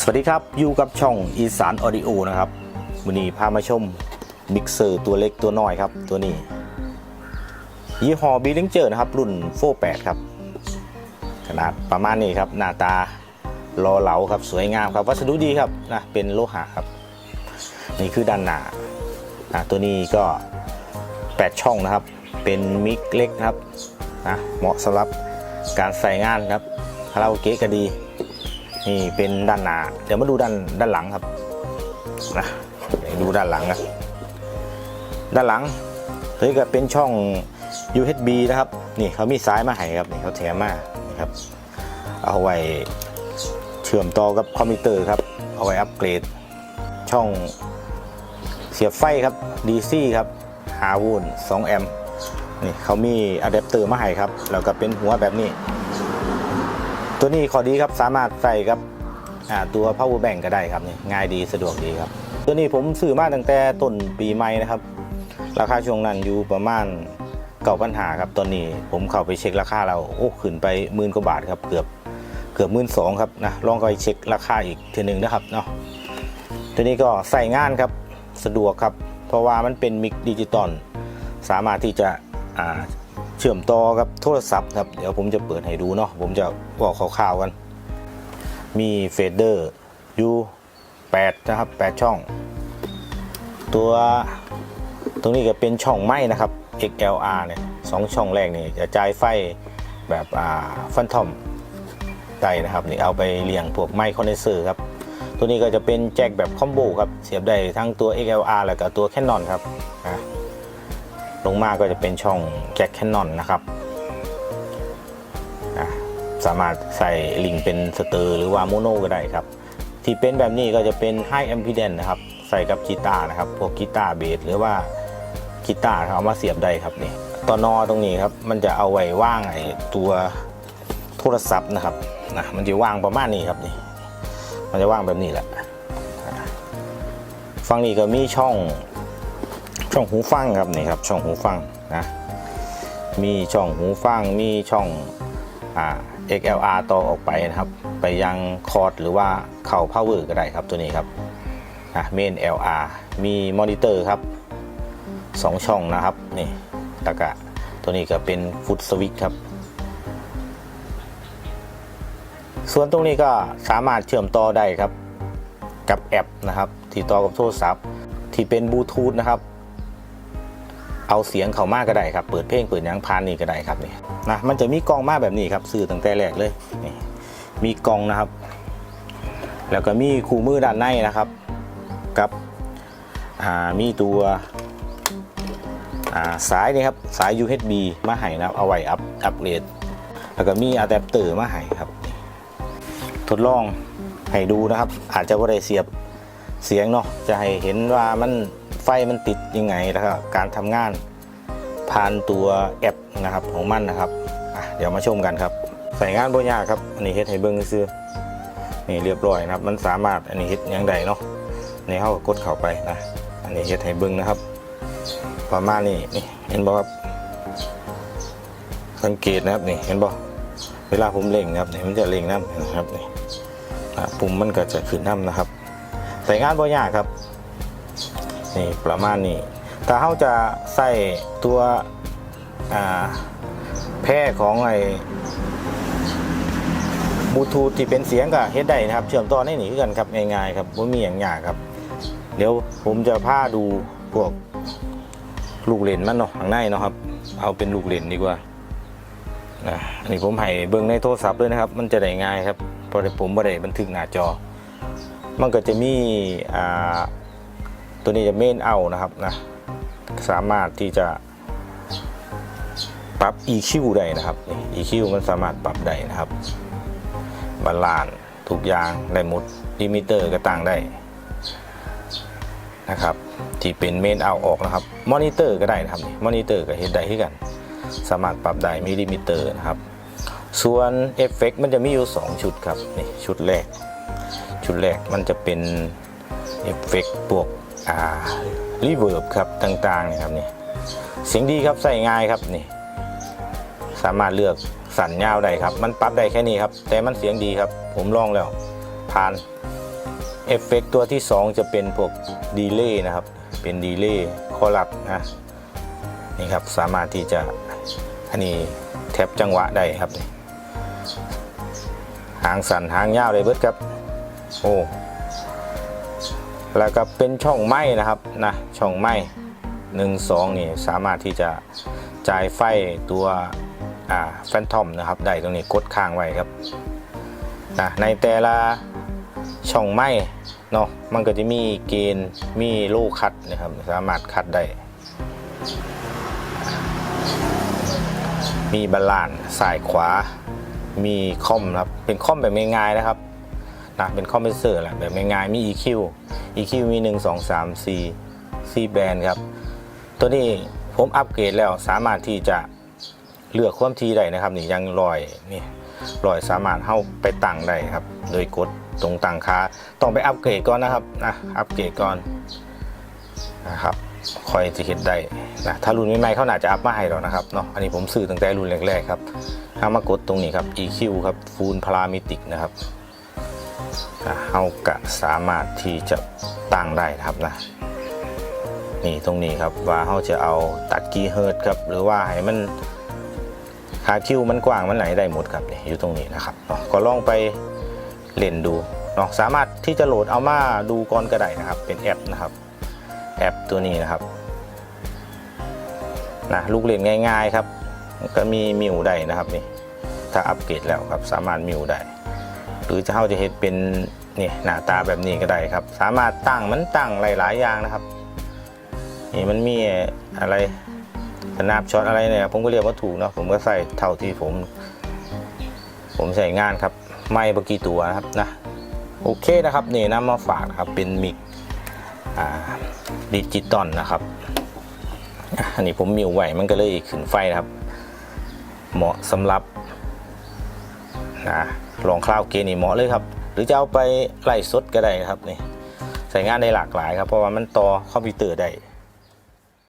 สวัสดีครับ อยู่กับช่องอีสานออดิโอนะครับวันนี้พามาชมมิกเซอร์ตัวเล็กตัวน้อยครับ ตัวนี้ ยี่ห้อบีลิงเจอร์นะครับ รุ่นโฟ8ครับ ขนาดประมาณนี้ครับ หน้าตารอเหลาครับสวยงามครับ วัสดุดีครับนะเป็นโลหะครับ นี่คือด้านหน้าอะตัวนี้ก็ 8 ช่องนะครับ เป็นมิกเล็กครับนะเหมาะสำหรับการใส่งานครับคาราโอเกะก็ดี นี่เป็นด้านหน้า เดี๋ยวมาดูด้านด้านหลังครับนะดูด้านหลังนะด้านหลังเฮ้ยก็เป็นช่อง USB นะครับ นี่เขามีสายมาให้ครับนี่เขาแถมมาครับเอาไว้เชื่อมต่อกับคอมพิวเตอร์ครับ เอาไว้อัปเกรด ช่องเสียบไฟครับ DC ครับ5โวลต์2แอมป์นี่เขามีอะแดปเตอร์มาให้ครับ แล้วก็เป็นหัวแบบนี้ ตัวนี้ขอดีครับสามารถใส่กับตัว power bank ก็ได้ครับนี่ง่ายดีสะดวกดีครับ ตัวนี้ผมซื้อมาตั้งแต่ต้นปีใหม่นะครับ ราคาช่วงนั้นอยู่ประมาณเก่าปัญหาครับตอนนี้ผมเข้าไปเช็คราคาเราโอ้ขึ้นไปหมื่นกว่าบาทครับเกือบเกือบหมื่นสองครับนะลองไปเช็คราคาอีกทีหนึ่งนะครับเนาะตัวนี้ก็ใส่งานครับสะดวกครับ เพราะว่ามันเป็นมิกดิจิตอลสามารถที่จะอ่า เชื่อมต่อกับโทรศัพท์ครับ เดี๋ยวผมจะเปิดให้ดูเนาะผมจะบอกคร่าวๆกัน มีเฟดเดอร์อยู่8นะครับ 8 ช่อง ตัวตรงนี้ก็เป็นช่องไม้นะครับ XLR เนี่ยสองช่องแรกนี่จะจ่ายไฟแบบอ่าฟันทอมได้นะครับนี่เอาไปเลี้ยงพวกไมค์คอนเดนเซอร์ครับตัวนี้ก็จะเป็นแจ็คแบบคอมโบครับ เสียบได้ทั้งตัว XLR แล้วก็ตัว Canon ครับอะ ลงมาก็จะเป็นช่องแจ็คแคนนอนนะครับ สามารถใส่ลิงเป็นสเตอร์หรือว่าโมโนก็ได้ครับ ที่เป็นแบบนี้ก็จะเป็น High Impedance นะครับ ใส่กับกีตาร์นะครับ พวกกีตาร์เบสหรือว่ากีตาร์เอามาเสียบได้ครับนี่ตัวนอตรงนี้ครับ มันจะเอาไว้ว่างไอ้ตัวโทรศัพท์นะครับนะมันจะว่างประมาณนี้ครับนี่ มันจะว่างแบบนี้แหละฝั่งนี้ก็มีช่อง ช่องหูฟังครับนี่ครับช่องหูฟังนะมีช่องหูฟังมีช่องอ่า XLR ต่อออกไปนะครับ ไปยังคอร์ดหรือว่าเข่า power ก็ได้ครับตัวนี้ครับอะเมน LR มีมอนิเตอร์ครับสองช่องนะครับนี่แล้วก็ตัวนี้ก็เป็นฟุตสวิตครับ ส่วนตรงนี้ก็สามารถเชื่อมต่อได้ครับ กับแอปนะครับ ที่ต่อกับโทรศัพท์ที่เป็นบลูทูธนะครับ เอาเสียงเขามากก็ได้ครับ เปิดเพลงเปิดยังพานนี่ก็ได้ครับนี่นะมันจะมีกล้องมาแบบนี้ครับสื่อตั้งแต่แรกเลยนี่มีกล้องนะครับ แล้วก็มีคู่มือด้านในนะครับกับมีตัวาสายนี่ครับสาย USB มาให้นะครับเอาไว้อัพอัปเกรดแล้วก็มีอะแดปเตอร์มาให้ครับทดลองให้ดูนะครับ อาจจะว่าได้เสียบเสียงเนาะจะให้เห็นว่ามัน ฟมันติดยังไงแล้วก็การทำงานผ่านตัวแอปนะครับของมันนะครับเดี๋ยวมาชมกันครับ ใส่งานบ่ยากครับอันนี้เฮ็ดให้เบิ่งซื่อนี่เรียบร้อยนะครับ มันสามารถอันนี้เฮ็ดยังใดเนาะในเฮาก็กดเข้าไปนะอันนี้เฮ็ดให้เบิ่งนะครับ ประมาณนี้นี่เห็นบ่ครับสังเกตนะครับนี่เห็นบ่เวลาผมเล็งนะครับนี่มันจะเล็งน้ำนะครับนี่ปุ่มมันก็จะขึ้นน้ำนะครับ ใส่งานบ่ยากครับ นี่ประมาณนี้ถ้าเขาจะใส่ตัวแพร่ของไอ้บลูทูธที่เป็นเสียงกับเฮดได้นะครับ เชื่อมต่อในนี่คือกันครับง่ายๆครับไม่มีอย่างยากครับ เดี๋ยวผมจะพาดูพวกลูกเล่นมันเนาะข้างในเนาะครับ เอาเป็นลูกเล่นดีกว่านะอันนี้ผมให้เบิ่งในโทรศัพท์ด้วยนะครับ มันจะได้ง่ายครับเพราะผมไม่ได้บันทึกหน้าจอ มันก็จะมีอ่า ตัวนี้จะเมนเอานะครับนะสามารถที่จะปรับ EQ ได้นะครับนี่ EQ มันสามารถปรับได้นะครับบาลานซ์ทุกอย่างได้หมดลิมิเตอร์ก็ต่างได้นะครับ ที่เป็นเมนเอาออกนะครับมอนิเตอร์ก็ได้นะครับมอนิเตอร์ก็เห็นได้ที่กัน สามารถปรับได้มีลิมิเตอร์นะครับ ส่วนเอฟเฟกมันจะมีอยู่ 2 ชุดครับนี่ชุดแรก ชุดแรกมันจะเป็นเอฟเฟกต์พวก อ่ารีเวิร์บครับต่างๆนี่ครับนี่เสียงดีครับใส่ง่ายครับนี่ สามารถเลือกสั่นยาวได้ครับ มันปรับได้แค่นี้ครับ แต่มันเสียงดีครับ ผมลองแล้วผ่านเอฟเฟกตัวที่ 2 จะเป็นพวกดีเลย์นะครับ เป็นดีเลย์คอลับนะนี่ครับสามารถที่จะอันนี้แท็บจังหวะได้ครับนี่หางสั่นหางยาวเลยเบิดครับ โอ้ แล้วก็เป็นช่องไม้นะครับนะช่องไม้หนึ่งสองนี่สามารถที่จะจ่ายไฟตัวอ่าแฟนทอมนะครับได้ตรงนี้กดค้างไว้ครับนะในแต่ละช่องไม้เนาะมันก็จะมีเกณฑ์มีลูกคัดนะครับ สามารถคัดได้ มีบาลานซ์ซ้ายขวามีคอมครับเป็นคอมแบบง่ายๆนะครับ นะเป็นคอมเพรสเซอร์แหละแบบง่ายๆมี EQ EQ มี 1 2 3 4 4แบรนด์ครับ ตัวนี้ผมอัปเกรดแล้วสามารถที่จะเลือกความถี่ได้นะครับนี่ยังลอยนี่ลอยสามารถเข้าไปตั้งได้ครับ โดยกดตรงตั้งค่าต้องไปอัปเกรดก่อนนะครับนะอัปเกรดก่อนนะครับคอยจะเห็นได้นะถ้ารุ่นใหม่ๆเขาน่าจะอัพมาให้แล้วนะครับเนาะอันนี้ผมซื้อตั้งแต่รุ่นแรกๆครับถ้ามากดตรงนี้ครับ EQ ครับ Full Parametric นะครับ เขากะสามารถที่จะตั้งได้นะครับนะนี่ตรงนี้ครับว่าเขาจะเอาตัดกี่เฮิร์ตครับ หรือว่าให้มันหาคิวมันกว้างมันไหนได้หมดครับนี่อยู่ตรงนี้นะครับเนาะก็ลองไปเล่นดูเนาะสามารถที่จะโหลดเอามาดูก่อนก็ได้นะครับ เป็นแอปนะครับ แอปตัวนี้นะครับนะลูกเล่นง่าย ๆครับ ก็มีมิวได้นะครับนี่ถ้าอัปเกรดแล้วครับสามารถมิวได้ หรือจะเข้าจะเห็นเป็นนี่หน้าตาแบบนี้ก็ได้ครับ สามารถตั้งมันตั้งหลายๆอย่างนะครับนี่มันมีอะไรสนาบช็อตอะไรเนี่ยผมก็เรียกว่าถูกเนาะผมก็ใส่เท่าที่ผม ผมใส่งานครับ ไม่บกี่ตัวนะครับนะโอเคนะครับนี่นำมาฝากนะครับเป็นมิกดิจิตอลนะครับอันนี้ผมมิวไหวมันก็เลยขึ้นไฟนะครับ เหมาะสำหรับ นะลองคลาวเกนี่เหมาะเลยครับ หรือจะเอาไปไล่สดก็ได้ครับนี่ใส่งานได้หลากหลายครับเพราะว่ามันต่อคอมพิวเตอร์ได้